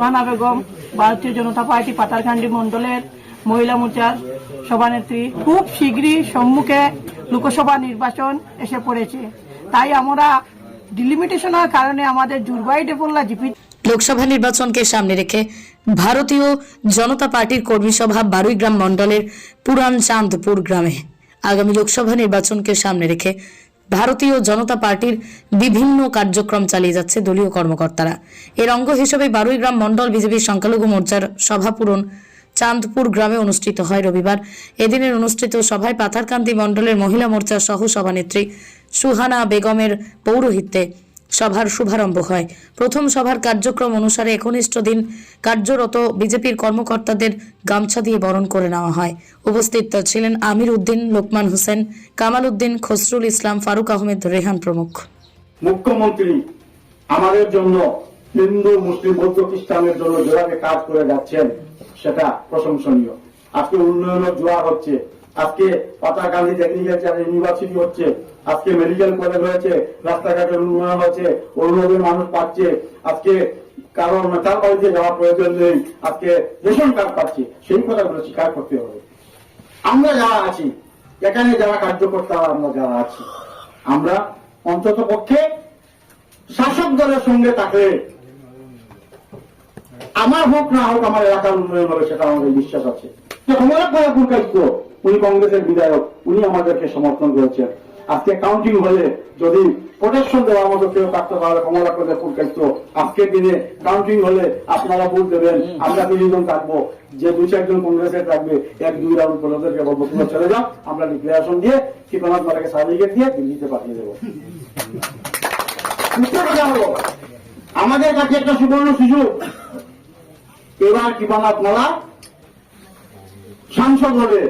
সোহানা বেগম, ভারতীয় জনতা পার্টি পাতারকান্দি মন্ডলের মহিলা মোর্চার সভানেত্রী। খুব শীঘ্রই সম্মুখে লোকসভা নির্বাচন এসে পড়েছে। তাই আমরা ডিলিমিটেশনের কারণে আমাদের জুরবাই ডেপোল্লা জিপি লোকসভা নির্বাচনকে সামনে রেখে ভারতীয় জনতা পার্টির কর্মী সভা বারুইগ্রাম মণ্ডলের পুরান চাঁদপুর গ্রামে। আগামী লোকসভা নির্বাচনকে সামনে রেখে ভারতীয় জনতা পার্টির বিভিন্ন কার্যক্রম চালিয়ে যাচ্ছে দলীয় কর্মকর্তারা। এর অঙ্গ হিসেবে বারুইগ্রাম মন্ডল বিজেপির সংখ্যালঘু মোর্চার সভা পূরণ চাঁদপুর গ্রামে অনুষ্ঠিত হয় রবিবার। এদিনের অনুষ্ঠিত সভায় পাথারকান্দি মন্ডলের মহিলা মোর্চার সহ সভানেত্রী সুহানা বেগমের পৌরোহিত্যে সভার শুভারম্ভ হয়। প্রথম সভার কার্যক্রম অনুসারে একনিষ্ঠ দিন কার্যরত বিজেপির কর্মকর্তাদের গামছা দিয়ে বরণ করে নেওয়া হয়। উপস্থিত ছিলেন আমির উদ্দিন, লোকমান হোসেন, কামাল উদ্দিন, খসরুল ইসলাম, ফারুক আহমেদ, রেহান প্রমুখ। মুখ্যমন্ত্রী, আমাদের জন্য হিন্দু, মুসলিম বৌদ্ধ খ্রিস্টানের জন্য যেভাবে কাজ করে যাচ্ছেন, সেটা প্রশংসনীয়। আজকে উন্নয়নের জোয়ার হচ্ছে। আজকে পাতাকান্দি টেকনিক্যাল ইউনিভার্সিটি হচ্ছে। আজকে মেডিকেল কলেজ হয়েছে রাস্তাঘাটের উন্নয়ন হচ্ছে, অরুণোদয় মানুষ পাচ্ছে। আজকে কারণ মেটাল বাড়িতে যাওয়ার প্রয়োজন নেই। আজকে রেশন কার্ড পাচ্ছে। সেই কথাগুলো স্বীকার করতে হবে। আমরা যারা আছি, এখানে যারা কার্যকর্তা, আমরা যারা আছি, আমরা অন্তত পক্ষে শাসক দলের সঙ্গে থাকলে আমার হোক না হোক আমার এলাকার উন্নয়ন হবে, সেটা আমাদের বিশ্বাস আছে। যে খায়াপুর কাইত্য উনি কংগ্রেসের বিধায়ক, উনি আমাদেরকে সমর্থন করেছেন। আজকে কাউন্টিং হলে যদি প্রোটেকশন দেওয়ার মতো কেউ থাকতে তাহলে কমলা খায়াপুর কাইত্য আজকের দিনে কাউন্টিং হলে আপনারা ভোট দেবেন। আমরা তিনজন থাকব। যে দুই চারজন কংগ্রেসের থাকবে এক দুই রাউন্ড করে ওদেরকে বলব তোমরা চলে যাও। আমরা ডিক্লারেশন দিয়ে ঠিকানাথ মালাকে সার্টিফিকেট দিয়ে দিল্লিতে পাঠিয়ে দেবো। আমাদের কাছে একটা সুবর্ণ সুযোগ। এবার কৃপানাথ মালা সাংসদ হবে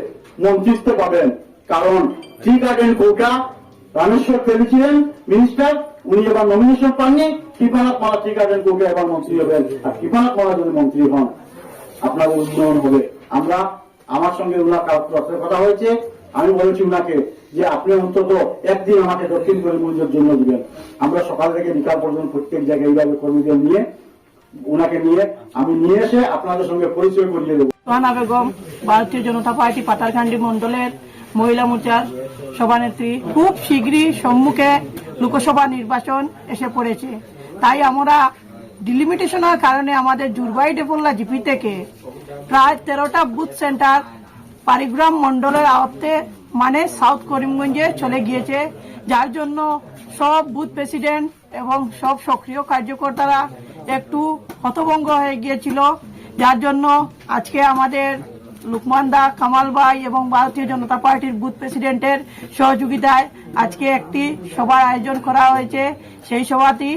মন্ত্রিত্ব পাবেন। কারণ টি গার্ডেন কৌটা রামেশ্বর তেলি ছিলেন মিনিস্টার উনি এবার নমিনেশন পাননি। কৃপানাথ মালা টি গার্ডেন কৌটা এবার মন্ত্রী হবেন। আর কৃপানাথ মালা যদি মন্ত্রী হন, আপনার উন্নয়ন হবে। আমরা আমার সঙ্গে উনার কাগজপত্রের কথা হয়েছে। আমি বলেছি উনাকে যে আপনি অন্তত একদিন আমাকে দক্ষিণ করিমগঞ্জের জন্য দিবেন। আমরা সকাল থেকে বিকাল পর্যন্ত প্রত্যেক জায়গায় এইভাবে কর্মীদের নিয়ে ওনাকে নিয়ে, আমি নিয়ে এসে আপনাদের সঙ্গে পরিচয় করিয়ে দেবো। বেগম ভারতীয় জনতা পার্টি পাতারকান্দি মন্ডলের মহিলা মোর্চার সভানেত্রী খুব শীঘ্রই সম্মুখে লোকসভা নির্বাচন এসে পড়েছে। তাই আমরা ডিলিমিটেশনের কারণে আমাদের জুরবাই ডেপোল্লা জিপি থেকে প্রায় তেরোটা বুথ সেন্টার পারিগ্রাম মন্ডলের আওত্তে মানে সাউথ করিমগঞ্জে চলে গিয়েছে। যার জন্য সব বুথ প্রেসিডেন্ট এবং সব সক্রিয় কার্যকর্তারা একটু হতভঙ্গ হয়ে গিয়েছিল। যার জন্য আজকে আমাদের লুকমান দা, কামাল ভাই এবং ভারতীয় জনতা পার্টির বুথ প্রেসিডেন্টের সহযোগিতায় আজকে একটি সভার আয়োজন করা হয়েছে। সেই সভাটি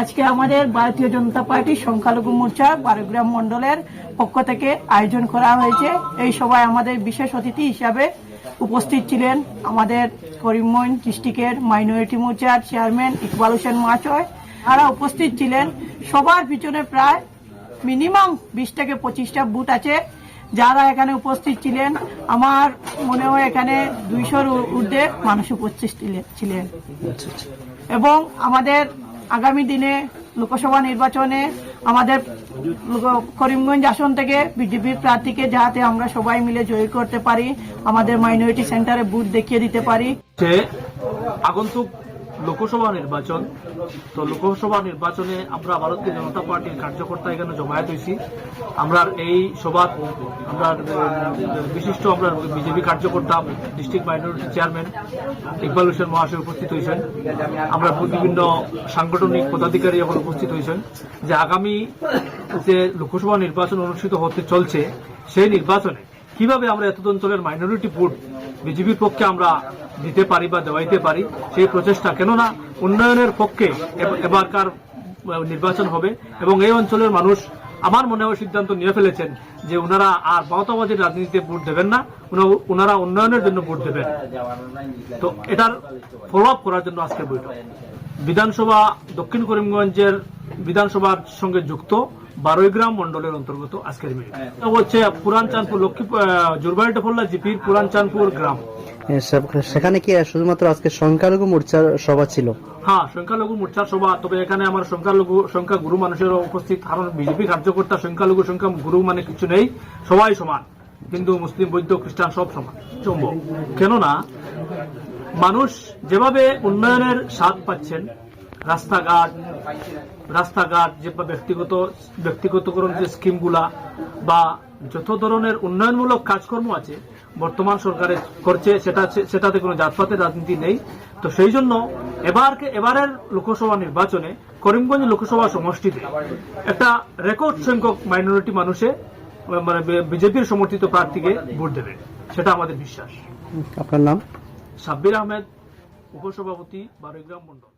আজকে আমাদের ভারতীয় জনতা পার্টির সংখ্যালঘু মোর্চা বারোগ্রাম মন্ডলের পক্ষ থেকে আয়োজন করা হয়েছে। এই সভায় আমাদের বিশেষ অতিথি হিসাবে উপস্থিত ছিলেন আমাদের করিমগঞ্জ ডিস্ট্রিক্টের মাইনরিটি মোর্চার চেয়ারম্যান ইকবাল হোসেন মাচয়। তারা উপস্থিত ছিলেন। সবার পিছনে প্রায় মিনিমাম বিশ থেকে পঁচিশটা বুথ আছে। যারা এখানে উপস্থিত ছিলেন, আমার মনে হয় এখানে দুইশোর ঊর্ধ্বে মানুষ উপস্থিত ছিলেন- এবং আমাদের আগামী দিনে লোকসভা নির্বাচনে আমাদের করিমগঞ্জ আসন থেকে বিজেপির প্রার্থীকে যাতে আমরা সবাই মিলে জয়ী করতে পারি, আমাদের মাইনরিটি সেন্টারে বুথ দেখিয়ে দিতে পারি। আগন্তুক লোকসভা নির্বাচন। তো লোকসভা নির্বাচনে আমরা ভারতীয় জনতা পার্টির কার্যকর্তা এখানে জমায়েত হয়েছি। আমরা এই সভা, আমরা বিশিষ্ট আমরা বিজেপি কার্যকর্তা, district minority chairman Iqbal Hossain মহাশয় উপস্থিত হয়েছেন। আমরা বিভিন্ন সাংগঠনিক পদাধিকারী এখন উপস্থিত হয়েছেন। যে আগামী যে লোকসভা নির্বাচন অনুষ্ঠিত হতে চলছে, সেই নির্বাচনে কীভাবে আমরা এত অঞ্চলের মাইনরিটি ভোট বিজেপির পক্ষে আমরা দিতে পারি বা দেওয়াইতে পারি সেই প্রচেষ্টা। কেননা উন্নয়নের পক্ষে এবারকার নির্বাচন হবে এবং এই অঞ্চলের মানুষ আমার মনে হয় সিদ্ধান্ত নিয়ে ফেলেছেন যে ওনারা আর বাউতাবাজির রাজনীতিতে ভোট দেবেন না ওনারা উন্নয়নের জন্য ভোট দেবেন। তো এটার ফলো করার জন্য আজকের বৈঠক। বিধানসভা দক্ষিণ করিমগঞ্জের বিধানসভার সঙ্গে যুক্ত বারোইগ্রাম মন্ডলের অন্তর্গত আজকের মিটিং হচ্ছে পুরান চাঁদপুর লক্ষ্মী জুরবাড়ি টফল্লা জিপির পুরান চাঁদপুর গ্রাম সেখানে কি শুধুমাত্র আজকে সংখ্যালঘু মোর্চার সভা ছিল? হ্যাঁ সংখ্যালঘু মোর্চার সভা তবে এখানে আমার সংখ্যালঘু সংখ্যা গুরু মানুষের উপস্থিত কারণ বিজেপি কার্যকর্তা সংখ্যালঘু সংখ্যা গুরু মানে কিছু নেই সবাই সমান। হিন্দু মুসলিম বৌদ্ধ খ্রিস্টান সব সমান। সম্ভব কেননা মানুষ যেভাবে উন্নয়নের স্বাদ পাচ্ছেন রাস্তাঘাট রাস্তাঘাট যে ব্যক্তিগত ব্যক্তিগতকরণ যে স্কিমগুলা বা যত ধরনের উন্নয়নমূলক কাজকর্ম আছে বর্তমান সরকারে করছে সেটা সেটাতে কোনো জাতপাতের রাজনীতি নেই। তো সেই জন্য এবারকে এবারের লোকসভা নির্বাচনে করিমগঞ্জ লোকসভা সমষ্টিতে একটা রেকর্ড সংখ্যক মাইনরিটি মানুষে মানে বিজেপির সমর্থিত প্রার্থীকে ভোট দেবে। সেটা আমাদের বিশ্বাস। আপনার নাম? সাব্বির আহমেদ উপসভাপতি বারোগ্রাম মন্ডল